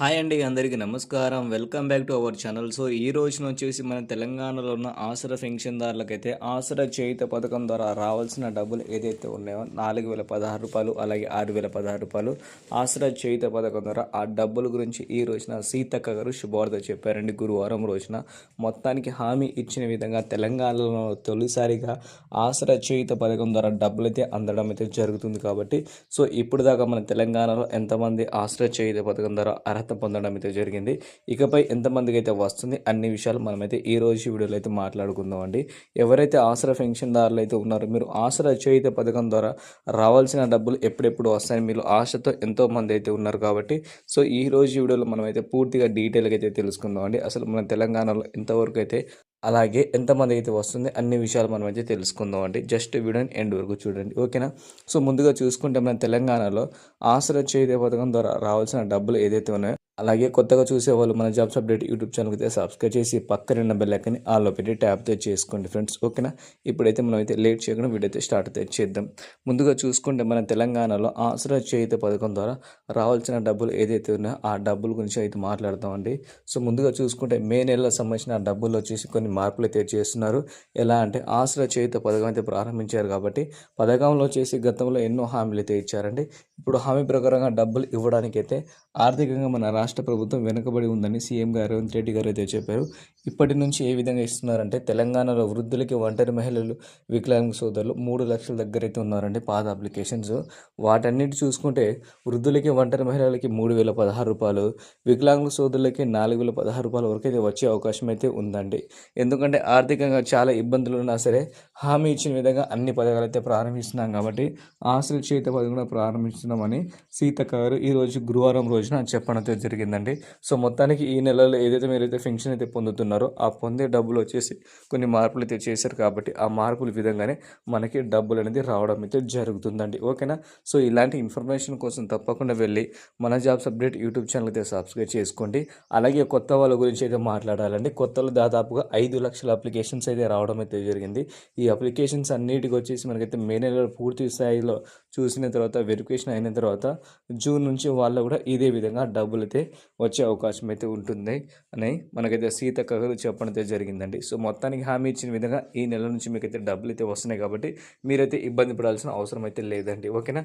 Hi అండి అందరికీ నమస్కారం. Welcome back to our channel. So ఈ రోజున వచ్చేసి మన తెలంగాణలో ఉన్న ఆసరా పెన్షన్దారులకైతే ఆసరా చేయుత పథకం ద్వారా రావాల్సిన డబ్బులు ఏదైతే ఉన్నాయో నాలుగు వేల పదహారు రూపాయలు అలాగే ఆరు వేల పదహారు రూపాయలు ఆసరా చేయుత పథకం ద్వారా ఆ డబ్బుల గురించి ఈ రోజున సీతక్క గారు శుభవార్త చెప్పారండి. గురువారం రోజున మొత్తానికి హామీ ఇచ్చిన విధంగా తెలంగాణలో తొలిసారిగా ఆసరా చేయుత పథకం ద్వారా డబ్బులైతే అందడం అయితే జరుగుతుంది కాబట్టి సో ఇప్పుడు దాకా మన తెలంగాణలో ఎంతమంది ఆసరా చేయుత పథకం ద్వారా అర్హత పొందడం అయితే జరిగింది. ఇకపై ఎంతమందికి అయితే వస్తుంది అన్ని విషయాలు మనమైతే ఈ రోజు వీడియోలో అయితే మాట్లాడుకుందాం అండి ఎవరైతే ఆసరా పెన్షన్దారులు అయితే ఉన్నారో మీరు ఆసరా చేయుత పథకం ద్వారా రావాల్సిన డబ్బులు ఎప్పుడెప్పుడు వస్తాయని మీరు ఆశతో ఎంతో మంది అయితే ఉన్నారు కాబట్టి సో ఈ రోజు వీడియోలో మనమైతే పూర్తిగా డీటెయిల్గా అయితే తెలుసుకుందాం అండి అసలు మన తెలంగాణలో ఎంతవరకు అయితే అలాగే ఎంతమంది అయితే వస్తుంది అన్ని విషయాలు మనం అయితే తెలుసుకుందాం అండి జస్ట్ వీడియోని ఎండ్ వరకు చూడండి. ఓకేనా? సో ముందుగా చూసుకుంటే మన తెలంగాణలో ఆసరా చేయుత పథకం ద్వారా రావాల్సిన డబ్బులు ఏదైతే ఉన్నాయో అలాగే కొత్తగా చూసే వాళ్ళు మన జాబ్స్ అప్డేట్ యూట్యూబ్ ఛానల్కి అయితే సబ్స్క్రైబ్ చేసి పక్కన ఉన్న బెల్ ఆల్లో పెట్టి ట్యాప్తో చేసుకోండి ఫ్రెండ్స్ ఓకేనా ఇప్పుడైతే మనం అయితే లేట్ చేయకుండా వీడియో అయితే స్టార్ట్ అయితే చేద్దాం. ముందుగా చూసుకుంటే మన తెలంగాణలో ఆసరా చేయుత పథకం ద్వారా రావాల్సిన డబ్బులు ఏదైతే ఉన్నాయో ఆ డబ్బుల గురించి అయితే మాట్లాడతామండి సో ముందుగా చూసుకుంటే మే నెలలో సంబంధించిన ఆ డబ్బులు వచ్చేసి కొన్ని మార్పులు అయితే చేస్తున్నారు. ఎలా అంటే ఆసరా చేయుత పథకం అయితే ప్రారంభించారు కాబట్టి పథకంలో వచ్చేసి గతంలో ఎన్నో హామీలు అయితే ఇచ్చారండి. ఇప్పుడు హామీ ప్రకారంగా డబ్బులు ఇవ్వడానికైతే ఆర్థికంగా మన రాష్ట్ర రాష్ట్ర ప్రభుత్వం వెనుకబడి ఉందని సీఎం గారు రేవంత్ రెడ్డి గారు అయితే చెప్పారు. ఇప్పటి నుంచి ఏ విధంగా ఇస్తున్నారంటే తెలంగాణలో వృద్ధులకి ఒంటరి మహిళలు వికలాంగ సోదరులు మూడు లక్షల దగ్గర అయితే ఉన్నారండి పాత అప్లికేషన్స్. వాటన్నిటి చూసుకుంటే వృద్ధులకి ఒంటరి మహిళలకి మూడు వేల పదహారు రూపాయలు వికలాంగ సోదరులకి నాలుగు వేల పదహారు రూపాయల వరకు అయితే వచ్చే అవకాశం అయితే ఉందండి. ఎందుకంటే ఆర్థికంగా చాలా ఇబ్బందులు ఉన్నా సరే హామీ ఇచ్చిన విధంగా అన్ని పథకాలు అయితే ప్రారంభిస్తున్నాం కాబట్టి ఆశలు చేత పథకం కూడా ప్రారంభిస్తున్నామని సీతక్క గారు ఈరోజు గురువారం రోజున చెప్పడం జరిగిందండి. సో మొత్తానికి ఈ నెలలో ఏదైతే మీరైతే పెన్షన్ అయితే పొందుతున్నారో ఆ పొందే డబ్బులు వచ్చేసి కొన్ని మార్పులు అయితే చేశారు కాబట్టి ఆ మార్పుల విధంగానే మనకి డబ్బులు అనేది రావడం అయితే జరుగుతుందండి. ఓకేనా? సో ఇలాంటి ఇన్ఫర్మేషన్ కోసం తప్పకుండా వెళ్ళి మన జాబ్స్ అప్డేట్ యూట్యూబ్ ఛానల్ అయితే సబ్స్క్రైబ్ చేసుకోండి. అలాగే కొత్త వాళ్ళ గురించి అయితే మాట్లాడాలండి. కొత్తలో దాదాపుగా ఐదు లక్షల అప్లికేషన్స్ అయితే రావడం అయితే జరిగింది. ఈ అప్లికేషన్స్ అన్నిటికి వచ్చేసి మనకైతే మే నెలలో పూర్తి స్థాయిలో చూసిన తర్వాత వెరిఫికేషన్ అయిన తర్వాత జూన్ నుంచి వాళ్ళు కూడా ఇదే విధంగా డబ్బులు అయితే వచ్చే అవకాశం అయితే ఉంటుంది అని మనకైతే సీత కథలు చెప్పడం అయితే జరిగిందండి. సో మొత్తానికి హామీ ఇచ్చిన విధంగా ఈ నెల నుంచి మీకైతే డబ్బులు అయితే వస్తున్నాయి కాబట్టి మీరైతే ఇబ్బంది పడాల్సిన అవసరం అయితే లేదండి. ఓకేనా?